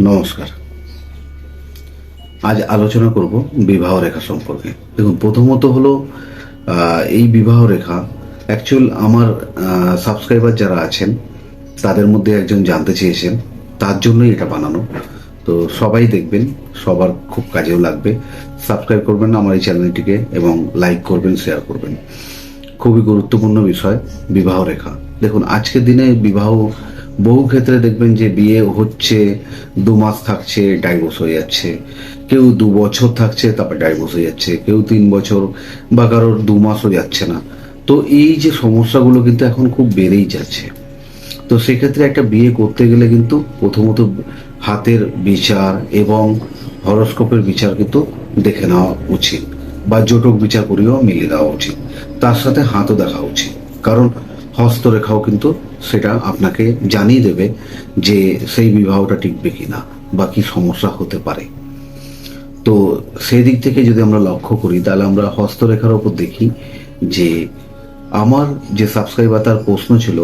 নমস্কার। আজ আলোচনা করব বিবাহ রেখা সম্পর্কে। দেখুন, প্রথমত হলো এই বিবাহ রেখা অ্যাকচুয়াল আমার সাবস্ক্রাইবার যারা আছেন, তাদের মধ্যে একজন জানতে চেয়েছেন, তার জন্যই এটা বানানো। তো সবাই দেখবেন, সবার খুব কাজেও লাগবে। সাবস্ক্রাইব করবেন আমার এই চ্যানেলটিকে, এবং লাইক করবেন শেয়ার করবেন। খুবই গুরুত্বপূর্ণ বিষয়, বিবাহ রেখা। দেখুন, আজকের দিনে বিবাহ বহু ক্ষেত্রে দেখবেন যে বিয়ে হচ্ছে, দু মাস থাকছে ডাইভোর্স হয়ে যাচ্ছে। কেউ দু বছর থাকছে, তারপর ডাইভোর্স হয়ে যাচ্ছে। কেউ তিন বছর বা কারোর দু মাসও যাচ্ছে না। তো এই যে সমস্যাগুলো কিন্তু এখন খুব বেড়েই যাচ্ছে। তো সেক্ষেত্রে একটা বিয়ে করতে গেলে কিন্তু প্রথমত হাতের বিচার এবং হরস্কোপের বিচার কিন্তু দেখে নেওয়া উচিত বা জটক বিচার করেও মিলিয়ে দেওয়া উচিত। তার সাথে হাতও দেখা উচিত। কারণ হস্তরেখাও কিন্তু সেটা আপনাকে জানিয়ে দেবে যে সেই বিবাহটা টিকবে কিনা বা কি সমস্যা হতে পারে। তো সেই দিক থেকে যদি আমরা লক্ষ্য করি, তাহলে আমরা হস্তরেখার ওপর দেখি যে আমার যে সাবস্ক্রাইবার তার প্রশ্ন ছিল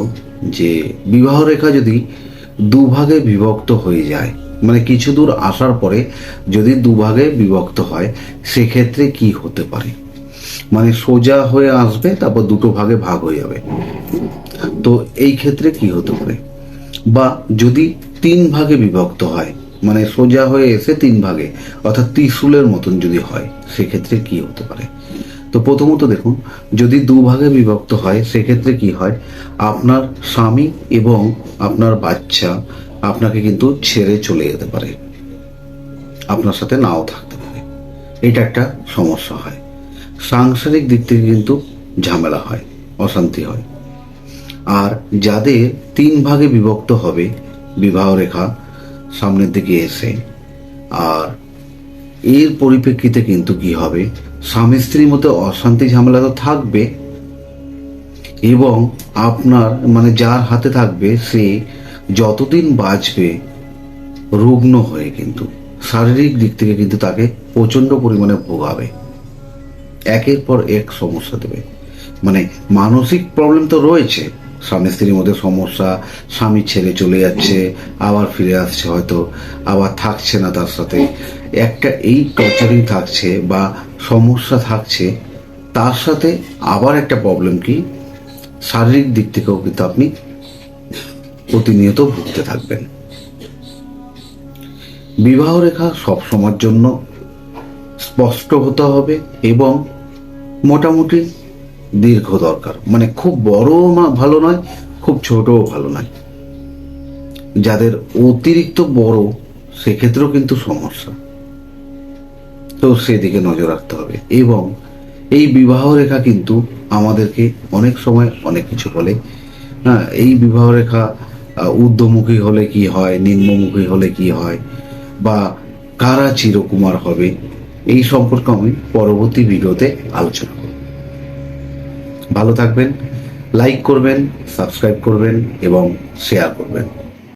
যে বিবাহ রেখা যদি দুভাগে বিভক্ত হয়ে যায় মানে কিছু দূর আসার পরে যদি দুভাগে বিভক্ত হয়, সেক্ষেত্রে কি হতে পারে? মানে সোজা হয়ে আসবে, তারপর দুটো ভাগে ভাগ হয়ে যাবে। তো এই ক্ষেত্রে কি হতে পারে? বা যদি তিন ভাগে বিভক্ত হয় মানে সোজা হয়ে এসে তিন ভাগে, অর্থাৎ ত্রিশুলের মতন যদি হয়, সেক্ষেত্রে কি হতে পারে? তো প্রথমত দেখুন, যদি দু ভাগে বিভক্ত হয়, সেক্ষেত্রে কি হয়? আপনার স্বামী এবং আপনার বাচ্চা আপনাকে কিন্তু ছেড়ে চলে যেতে পারে। আপনার সাথে নাও থাকতে পারে। এটা একটা সমস্যা হয়। সাংসারিক দিক থেকে কিন্তু ঝামেলা হয়, অশান্তি হয়। আর যাদের তিন ভাগে বিভক্ত হবে, বিবাহ রেখা সামনের দিকে এসে, আর এর পরিপ্রেক্ষিতে কিন্তু কি হবে? স্বামী স্ত্রীর মধ্যে অশান্তি ঝামেলা তো থাকবে, এবং আপনার মানে যার হাতে থাকবে সে যতদিন বাঁচবে, রুগ্ন হয়ে কিন্তু শারীরিক দিক থেকে কিন্তু তাকে প্রচণ্ড পরিমাণে ভোগাবে। একের পর এক সমস্যা দেবে। মানে মানসিক প্রবলেম তো রয়েছে। স্বামী স্ত্রীর মধ্যে সমস্যা, স্বামী ছেড়ে চলে যাচ্ছে, আবার ফিরে আসছে হয়তো, আবার থাকছে না তার সাথে। একটা এই টর্চারিং থাকছে বা সমস্যা থাকছে, তার সাথে আবার একটা প্রবলেম কি? শারীরিক দিক থেকেও কিন্তু আপনি প্রতিনিয়ত ভুগতে থাকবেন। বিবাহ রেখা সব সময়ের জন্য স্পষ্ট হতে হবে এবং মোটামুটি দীর্ঘ দরকার। মানে খুব বড় ভালো নয়, খুব ছোটও ভালো নয়। যাদের অতিরিক্ত বড়, সেক্ষেত্রেও কিন্তু সমস্যা। তো সেদিকে নজর রাখতে হবে। এবং এই বিবাহ রেখা কিন্তু আমাদেরকে অনেক সময় অনেক কিছু বলে। হ্যাঁ এই বিবাহ রেখা ঊর্ধ্বমুখী হলে কি হয়, নিম্নমুখী হলে কি হয়, বা কারা চিরকুমার হবে এই সম্পর্কে আমি পরবর্তী ভিডিওতে আলোচনা করব। ভালো থাকবেন লাইক করবেন সাবস্ক্রাইব করবেন এবং শেয়ার করবেন।